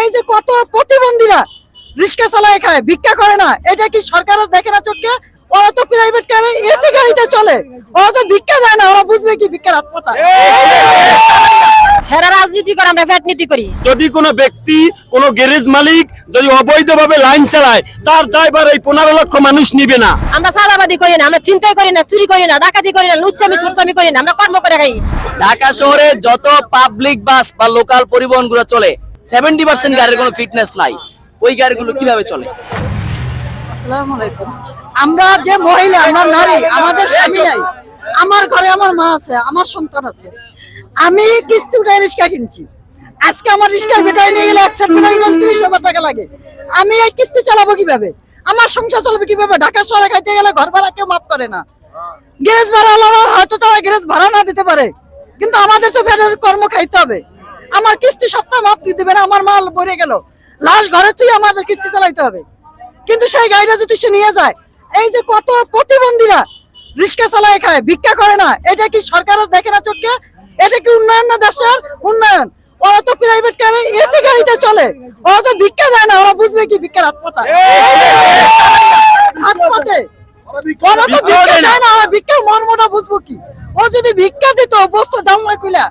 এই যে কত প্রতিবন্ধীরা রিক্সা চালায় খায় ভিক্ষা করে না এটা কি সরকারের দেখে না চোখে ওরা তো প্রাইভেট কারে এসি গাড়িতে চলে। ওরা তো ভিক্ষা দেয় না ওরা বুঝবে কি ভিক্ষার হাত পাতা রাজনীতি করে আমরা ফ্যাট নীতি করি। যদি কোনো ব্যক্তি কোনো গ্যারেজ মালিক যদি অবৈধভাবে লাইন চালায় তার দায়ভার এই পনেরো লক্ষ মানুষ নিবে না। আমরা সাদাবাদি করি না আমরা চিন্তাই করি না চুরি করি না ডাকাতি করি না লুচ্চামি সুরতামি করি না আমরা কর্ম করে খাই। ঢাকা শহরে যত পাবলিক বাস বা লোকাল পরিবহনগুলো চলে সেভেন্টি পার্সেন্ট গাড়ির কোনো ফিটনেস নাই। ওই গাড়িগুলো কীভাবে চলে? আমরা যে মহিলা, আমরা নারী, আমাদের স্বামী নাই। আমার ঘরে আমার মা আছে, আমার সন্তান আছে। আমি কিস্তি উঠে রিক্সা কিনছি। আজকে আমার রিক্সার বেটায় নিয়ে গেলে গেলে তিরিশ হাজার টাকা লাগে। আমি এই কিস্তি চালাবো কীভাবে? আমার সংসার চালাবো কীভাবে? ঢাকা শহরে খাইতে গেলে ঘর ভাড়া কেউ মাফ করে না। গ্যারেজ ভাড়া হয়তো তারা গ্যারেজ ভাড়া না দিতে পারে। কিন্তু আমাদের তো ফেরের কর্ম খাইতে হবে। আমার কিস্তি সপ্তাহ মাফ দিতে না আমার মাল ভরে গেল। লাশ ঘরে তুই আমাদের কিস্তি চালাইতে হবে। কিন্তু সেই গাড়িটা যদি সে নিয়ে যায় এই যে কত প্রতিবন্ধীরা রিক্সা চালায় খায় ভিক্ষা করে না এটা কি সরকারের দেখে না চোখে? এটা কি উন্নয়ন না দেশের উন্নয়ন? ওরা তো প্রাইভেট কারে এসি গাড়িতে চলে। ওরা তো ভিক্ষা দেয় না ওরা বুঝবে কি ভিক্ষার হাত পাতা হাত পাতে ওরা তো ভিক্ষা দেয় না ওরা ভিক্ষার মর্মটা বুঝব কি? ও যদি ভিক্ষা দিত বস্তু জানলা খুলে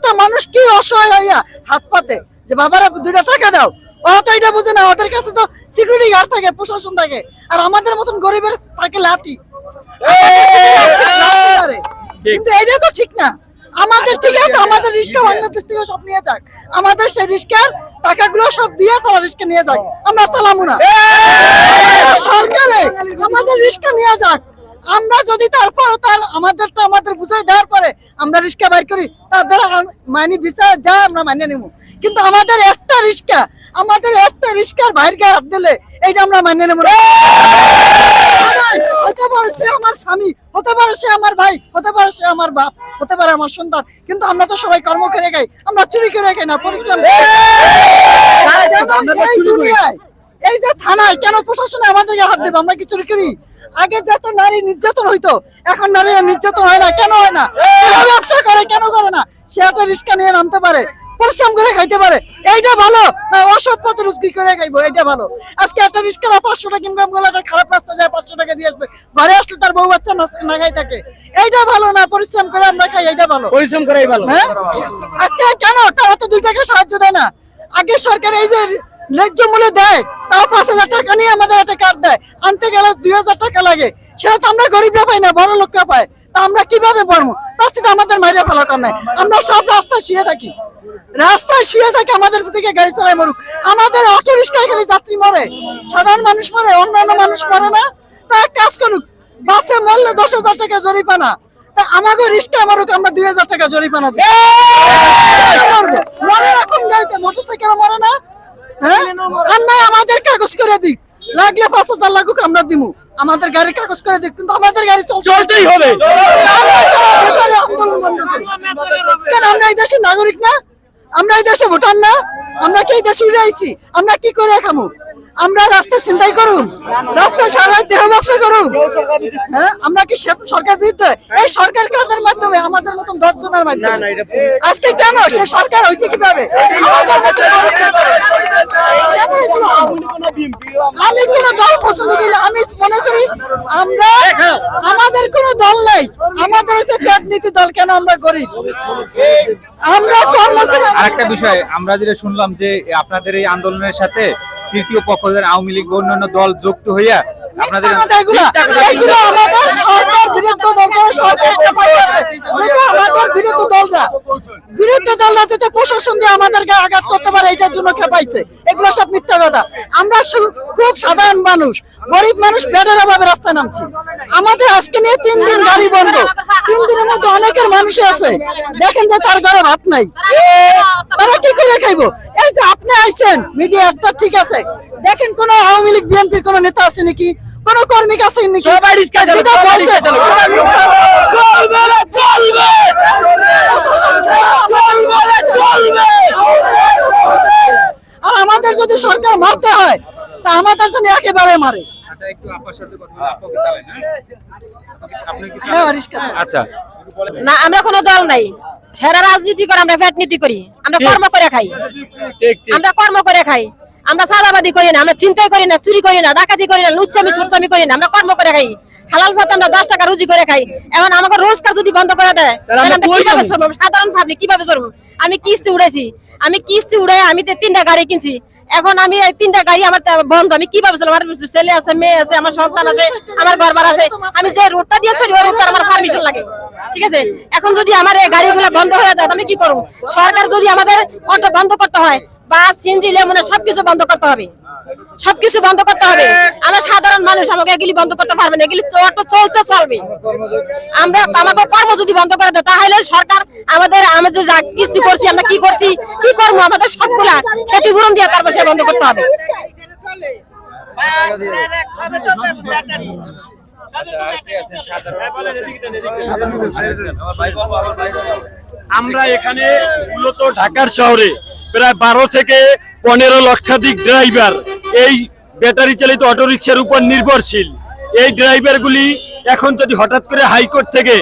একটা মানুষ কি অসহায় হইয়া হাত পাতে? যে বাবারা দুইটা টাকা দাও। ওরা তো এটা বুঝে না ওদের কাছে তো সিকিউরিটি গার্ড থাকে প্রশাসন থাকে। আর আমাদের মতন গরিবের থাকে লাঠি। কিন্তু এটা তো ঠিক না। আমাদের ঠিক আছে আমাদের রিস্কা বাংলাদেশ থেকে সব নিয়ে যাক। আমাদের সেই রিস্কার টাকাগুলো সব দিয়ে তারা রিস্কা নিয়ে যাক। আমরা চালামু না। সরকারে আমাদের রিস্কা নিয়ে যাক। আমরা যদি তারপর তার আমাদেরটা আমাদের বুঝাই দেওয়ার পরে আমরা রিস্কা বাইর করি তার দ্বারা মানি বিচার যা আমরা মানিয়ে নিব। কিন্তু আমাদের একটা রিস্কা আমাদের একটা রিস্কার বাইর গায়ে হাত দিলে এইটা আমরা মানিয়ে নেব হতে পারে সে আমার স্বামী হতে পারে সে আমার ভাই হতে পারে সে আমার বাপ হতে পারে আমার সন্তান। কিন্তু আমরা তো সবাই কর্ম করে খাই আমরা চুরি করে খাই না পরিশ্রম এই দুনিয়ায় এই যে থানায় কেন প্রশাসনে আমাদেরকে হাত দেবে? আমরা কি চুরি করি? আগে যত নারী নির্যাতন হইতো এখন নারীরা নির্যাতন হয় না। কেন হয় না? ব্যবসা করে কেন করে না? সে একটা রিস্কা নিয়ে নামতে পারে পরিশ্রম করে খাইতে পারে। এইটা ভালো না অসৎ পথে রুজকি করে খাইবো? এইটা ভালো। আজকে একটা রিস্কা পাঁচশো টাকা ইনকাম করলে একটা খারাপ রাস্তা যায় পাঁচশো টাকা দিয়ে আসবে। ঘরে আসলে তার বউ বাচ্চা না না খাই থাকে। এইটা ভালো না পরিশ্রম করে আমরা খাই এইটা ভালো। পরিশ্রম করাই ভালো। হ্যাঁ? আজকে কেন? তারা তো দুই টাকা সাহায্য দেয় না। আগে সরকার এই যে ন্যায্য মূল্যে দেয় তাও পাঁচ হাজার টাকা নিয়ে আমাদের একটা কার্ড দেয়। আনতে গেলে দুই হাজার টাকা লাগে। সেটা তো আমরা গরিবরা পাই না বড় লোকরা পায়। তা আমরা কীভাবে পড়ব? তার সাথে আমাদের মাইরে ফেলা কর নাই। আমরা সব রাস্তায় শুয়ে থাকি। রাস্তায় শুয়ে থাকি আমাদের থেকে গাড়ি চালায় মরুক। আমাদের অটো রিক্সায় খালি যাত্রী মরে। সাধারণ মানুষ মরে অন্যান্য মানুষ মরে না। তা এক কাজ করুক বাসে মরলে দশ হাজার টাকা জরিপানা তা আমাকে রিস্কা মারুক আমরা দুই হাজার টাকা জরিপানা দিই। মরে না কোন গাড়িতে মোটরসাইকেল মরে না হ্যাঁ আর না আমাদের কাগজ করে দিক লাগলে পাঁচ হাজার লাগুক আমরা দিমু আমাদের গাড়ির কাগজ করে দিক কিন্তু আমাদের গাড়ি চলতেই হবে। আমরা কেন আমরা এই দেশের নাগরিক না? আমরা এই দেশে ভোটার না? আমরা কি এই দেশে উড়ে আমরা কি করে খামু? আমরা রাস্তায় চিন্তাই করুন। রাস্তায় সারা দেহ ব্যবসা করুন। হ্যাঁ আমরা কি সরকার বিরুদ্ধে? এই সরকার কাদের মাধ্যমে? আমাদের মতন দশ জনের মাধ্যমে। আজকে কেন? সে সরকার হয়েছে কীভাবে? করে। আমি কোন দল পছন্দ করি না। আমি মনে করি আমরা আমাদের কোন দল নাই। আমাদের হচ্ছে পেট নীতি দল। কেন আমরা গরিব? আমরা আরেকটা বিষয় আমরা যেটা শুনলাম যে আপনাদের এই আন্দোলনের সাথে তৃতীয় পক্ষদের আওয়ামী লীগ অন্যান্য দল যুক্ত হইয়া আপনাদের এগুলো। আমাদের সরকার বিরুদ্ধ সরকার। যেটা আমাদের বিরুদ্ধ দলরা। বিরুদ্ধ দলরা যাতে প্রশাসন দিয়ে আমাদেরকে আঘাত করতে পারে এটার জন্য খেপাইছে এগুলো সব মিথ্যা কথা। আমরা খুব সাধারণ মানুষ। গরিব মানুষ বেডের অভাবে রাস্তায় নামছি। আমাদের আজকে নিয়ে তিন দিন গাড়ি বন্ধ। তিন দিনের মধ্যে অনেকের মানুষ আছে। দেখেন যে তার ঘরে ভাত নাই। তারা কি করে খাইবো? এই যে আপনি আইছেন মিডিয়া একটা ঠিক আছে। দেখেন কোন আওয়ামী লীগ বিএনপির কোন নেতা আছে নাকি? কোন কর্মী নাকি? সবাই যেটা বলছে। চলবে চলবে! চলবে চলবে! আর আমাদের যদি সরকার মারতে হয় তা আমাদের জন্য একেবারে মারে। আচ্ছা হ্যাঁ? আপনি কি হ্যাঁ আচ্ছা। না আমরা কোনো দল নাই। সেরা রাজনীতি করে আমরা ফ্যাট নীতি করি। আমরা কর্ম করে খাই। আমরা কর্ম করে খাই। আমরা সাদাবাদি করি না আমরা চিন্তাই করি না চুরি করি না ডাকাতি করি না লুচ্চামি সুরতামি করি না আমরা কর্ম করে খাই। হালাল ভাত আমরা দশ টাকা রুজি করে খাই। এখন আমাকে রোজগার যদি বন্ধ করে দেয় কীভাবে চলবো? সাধারণ পাবলিক কীভাবে চলবো? আমি কিস্তি উড়াইছি। আমি কিস্তি উড়াই আমি তিনটা গাড়ি কিনছি। এখন আমি এই তিনটা গাড়ি আমার বন্ধ। আমি কীভাবে চলবো? আমার ছেলে আছে মেয়ে আছে আমার সন্তান আছে আমার ঘর বার আছে। আমি যে রোডটা দিয়ে চলি ওই রোডটা আমার পারমিশন লাগে। ঠিক আছে? এখন যদি আমার এই গাড়িগুলো বন্ধ হয়ে যায় আমি কি করব? সরকার যদি আমাদের অটো বন্ধ করতে হয় বাস সিনজি লেমনে সবকিছু বন্ধ করতে হবে। সবকিছু বন্ধ করতে হবে। আমরা সাধারণ মানুষ আমাকে এগুলি বন্ধ করতে পারবে না। এগুলি চলছে চলবে। আমরা আমাকে কর্ম যদি বন্ধ করে দেয় তাহলে সরকার আমাদের আমাদের যা কিস্তি করছি আমরা কি করছি? কি করব? আমাদের সবগুলা ক্ষতিপূরণ দিয়ে তারপর সে বন্ধ করতে হবে। আমরা এখানে মূলত ঢাকার শহরে প্রায় বারো থেকে পনেরো লক্ষাধিক ড্রাইভার এই ব্যাটারি চালিত অটোরিকশার উপর নির্ভরশীল। এই ড্রাইভারগুলি এখন যদি হঠাৎ করে হাইকোর্ট থেকে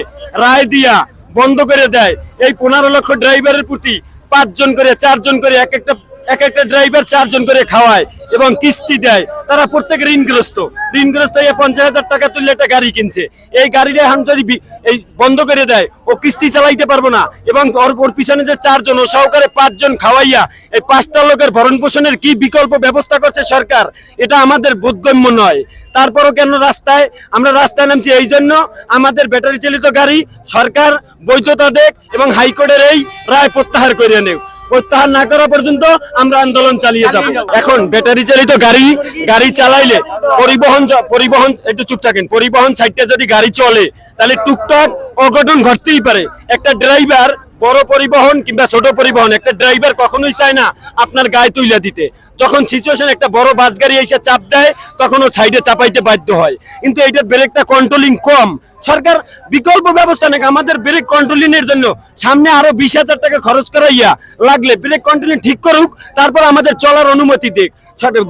রায় দিয়া বন্ধ করে দেয়, এই পনেরো লক্ষ ড্রাইভারের প্রতি পাঁচজন করে, চারজন করে, এক একটা এক একটা ড্রাইভার চারজন করে খাওয়ায় এবং কিস্তি দেয়। তারা প্রত্যেকে ঋণগ্রস্ত। ঋণগ্রস্ত হয়ে পঞ্চাশ হাজার টাকা তুললে একটা গাড়ি কিনছে। এই গাড়িটা এখন যদি এই বন্ধ করে দেয়, ও কিস্তি চালাইতে পারব না। এবং ওর ওর পিছনে যে চারজন, ও সহকারে পাঁচজন খাওয়াইয়া এই পাঁচটা লোকের ভরণ পোষণের কি বিকল্প ব্যবস্থা করছে সরকার? এটা আমাদের বোধগম্য নয়। তারপরও কেন রাস্তায় আমরা রাস্তায় নামছি? এই জন্য আমাদের ব্যাটারি চালিত গাড়ি সরকার বৈধতা দেখ এবং হাইকোর্টের এই রায় প্রত্যাহার করে নেব প্রত্যাহার না করা পর্যন্ত আমরা আন্দোলন চালিয়ে যাব। এখন ব্যাটারি চালিত গাড়ি গাড়ি চালাইলে পরিবহন পরিবহন, একটু চুপ থাকেন, পরিবহন সাইডটা যদি গাড়ি চলে, তাহলে টুকটাক অঘটন ঘটতেই পারে। একটা ড্রাইভার বড় পরিবহন কিংবা ছোট পরিবহন, একটা ড্রাইভার কখনোই চায় না আপনার গায়ে তুইলা দিতে। যখন সিচুয়েশন একটা বড় বাস গাড়ি এসে চাপ দেয় তখন ও সাইডে চাপাইতে বাধ্য হয়। কিন্তু এইটার ব্রেকটা কন্ট্রোলিং কম। সরকার বিকল্প ব্যবস্থা নাকি? আমাদের ব্রেক কন্ট্রোলিং এর জন্য সামনে আরও বিশ হাজার টাকা খরচ করাইয়া লাগলে ব্রেক কন্ট্রোলিং ঠিক করুক, তারপর আমাদের চলার অনুমতি দিক।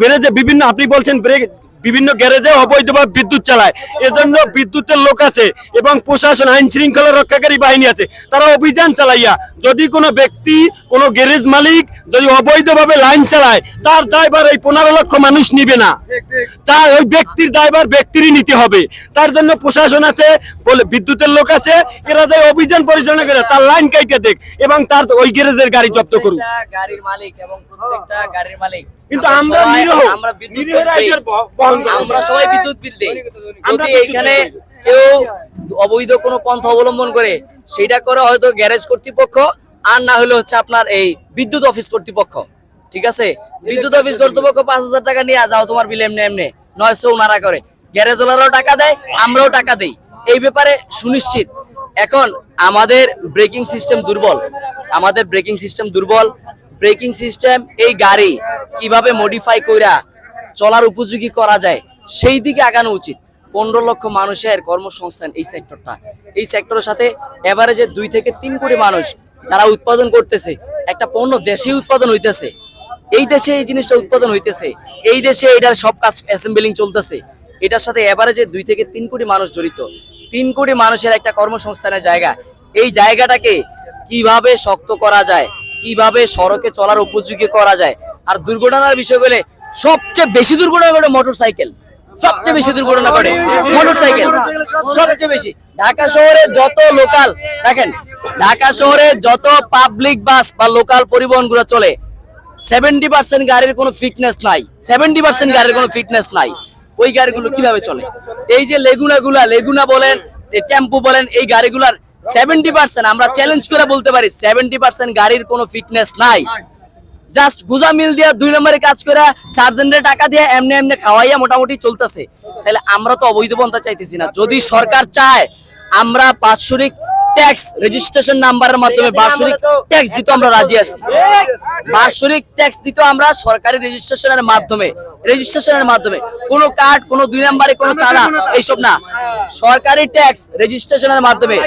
গ্যারেজে বিভিন্ন, আপনি বলছেন ব্রেক বিভিন্ন গ্যারেজে অবৈধভাবে বিদ্যুৎ চালায়। এজন্য বিদ্যুতের লোক আছে এবং প্রশাসন, আইন শৃঙ্খলা রক্ষাকারী বাহিনী আছে। তারা অভিযান চালাইয়া যদি কোনো ব্যক্তি, কোনো গ্যারেজ মালিক যদি অবৈধভাবে লাইন চালায়, তার দায়ভার এই পনেরো লক্ষ মানুষ নিবে না। তার ওই ব্যক্তির দায়ভার ব্যক্তিরই নিতে হবে। তার জন্য প্রশাসন আছে, বলে বিদ্যুতের লোক আছে, এরা যায় অভিযান পরিচালনা করে, তার লাইন কাইটে দেখ এবং তার ওই গ্যারেজের গাড়ি জব্দ করুক। গাড়ির মালিক এবং প্রত্যেকটা গাড়ির মালিক। কিন্তু আমরা আমরা সবাই- আমরা বিদ্যুৎ। আমরা সবাই বিদ্যুৎ বিল দেই। যদি এখানে কেউ অবৈধ কোনো পন্থা অবলম্বন করে সেটা করে হয়তো গ্যারেজ কর্তৃপক্ষ আর না হলে হচ্ছে আপনার এই বিদ্যুৎ অফিস কর্তৃপক্ষ। ঠিক আছে? বিদ্যুৎ অফিস কর্তৃপক্ষ পাঁচ হাজার টাকা নিয়ে যাও তোমার বিল এমনি এমনি। নয়শো ওনারা করে। গ্যারেজ ওনারাও টাকা দেয় আমরাও টাকা দেই। এই ব্যাপারে সুনিশ্চিত। এখন আমাদের ব্রেকিং সিস্টেম দুর্বল। আমাদের ব্রেকিং সিস্টেম দুর্বল। ব্রেকিং সিস্টেম, এই গাড়ি কীভাবে মডিফাই কইরা চলার উপযোগী করা যায়, সেই দিকে আগানো উচিত। পনেরো লক্ষ মানুষের কর্মসংস্থান এই সেক্টরটা এই সেক্টরের সাথে এভারেজে দুই থেকে তিন কোটি মানুষ যারা উৎপাদন করতেছে, একটা পণ্য দেশেই উৎপাদন হইতেছে, এই দেশে এই জিনিসটা উৎপাদন হইতেছে, এই দেশে এটার সব কাজ অ্যাসেম্বলিং চলতেছে। এটার সাথে এভারেজে দুই থেকে তিন কোটি মানুষ জড়িত। তিন কোটি মানুষের একটা কর্মসংস্থানের জায়গা। এই জায়গাটাকে কীভাবে শক্ত করা যায় কীভাবে সড়কে চলার উপযোগী করা যায়? আর দুর্ঘটনার বিষয় বলে সবচেয়ে বেশি দুর্ঘটনা ঘটে মোটর সাইকেল সবচেয়ে বেশি দুর্ঘটনা ঘটে মোটর সাইকেল সবচেয়ে বেশি। ঢাকা শহরে যত লোকাল দেখেন, ঢাকা শহরে যত পাবলিক বাস বা লোকাল পরিবহনগুলো চলে সেভেন্টি পার্সেন্ট গাড়ির কোনো ফিটনেস নাই। সেভেন্টি পার্সেন্ট গাড়ির কোনো ফিটনেস নাই। ওই গাড়িগুলো কীভাবে চলে? এই যে লেগুনা গুলা লেগুনা বলেন টেম্পু বলেন, এই গাড়িগুলার সেভেন্টি পার্সেন্ট, আমরা চ্যালেঞ্জ করে বলতে পারি সেভেন্টি পার্সেন্ট গাড়ির কোনো ফিটনেস নাই। জাস্ট গুজা মিল দিয়ে দুই নম্বরে কাজ করে সার্জেন্টের টাকা দিয়ে এমনি এমনি খাওয়াইয়া মোটামুটি চলতেছে। তাহলে আমরা তো অবৈধ পন্থা চাইতেছি না। যদি সরকার চায়, আমরা বাৎসরিক ট্যাক্স রেজিস্ট্রেশন নাম্বারের মাধ্যমে বাৎসরিক ট্যাক্স দিতে আমরা রাজি আছি। বাৎসরিক ট্যাক্স দিতে আমরা সরকারি রেজিস্ট্রেশনের মাধ্যমে রেজিস্ট্রেশনের মাধ্যমে কোনো কার্ড কোনো দুই নম্বরে কোনো চাঁদা এইসব না। সরকারি ট্যাক্স রেজিস্ট্রেশনের মাধ্যমে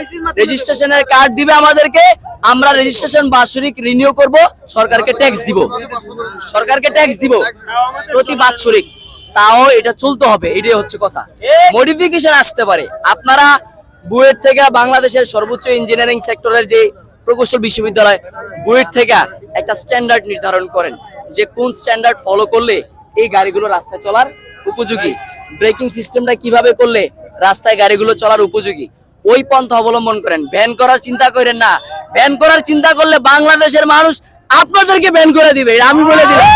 রেজিস্ট্রেশনের কার্ড দিবে আমাদেরকে আমরা রেজিস্ট্রেশন বাৎসরিক রিনিউ করব সরকারকে ট্যাক্স দিব। সরকারকে ট্যাক্স দিব প্রতি বাৎসরিক। তাও এটা চলতে হবে এটাই হচ্ছে কথা। মডিফিকেশন আসতে পারে। আপনারা বুয়েট থেকে বাংলাদেশের সর্বোচ্চ ইঞ্জিনিয়ারিং সেক্টরের যে প্রকৌশল বিশ্ববিদ্যালয়, বুয়েট থেকে একটা স্ট্যান্ডার্ড নির্ধারণ করেন যে কোন স্ট্যান্ডার্ড ফলো করলে এই গাড়িগুলো রাস্তায় চলার উপযোগী। ব্রেকিং সিস্টেমটা কীভাবে করলে রাস্তায় গাড়িগুলো চলার উপযোগী? ওই পন্থা অবলম্বন করেন। ব্যান করার চিন্তা করেন না। ব্যান করার চিন্তা করলে বাংলাদেশের মানুষ আপনাদেরকে ব্যান করে দিবে। আমি বলে দিলাম।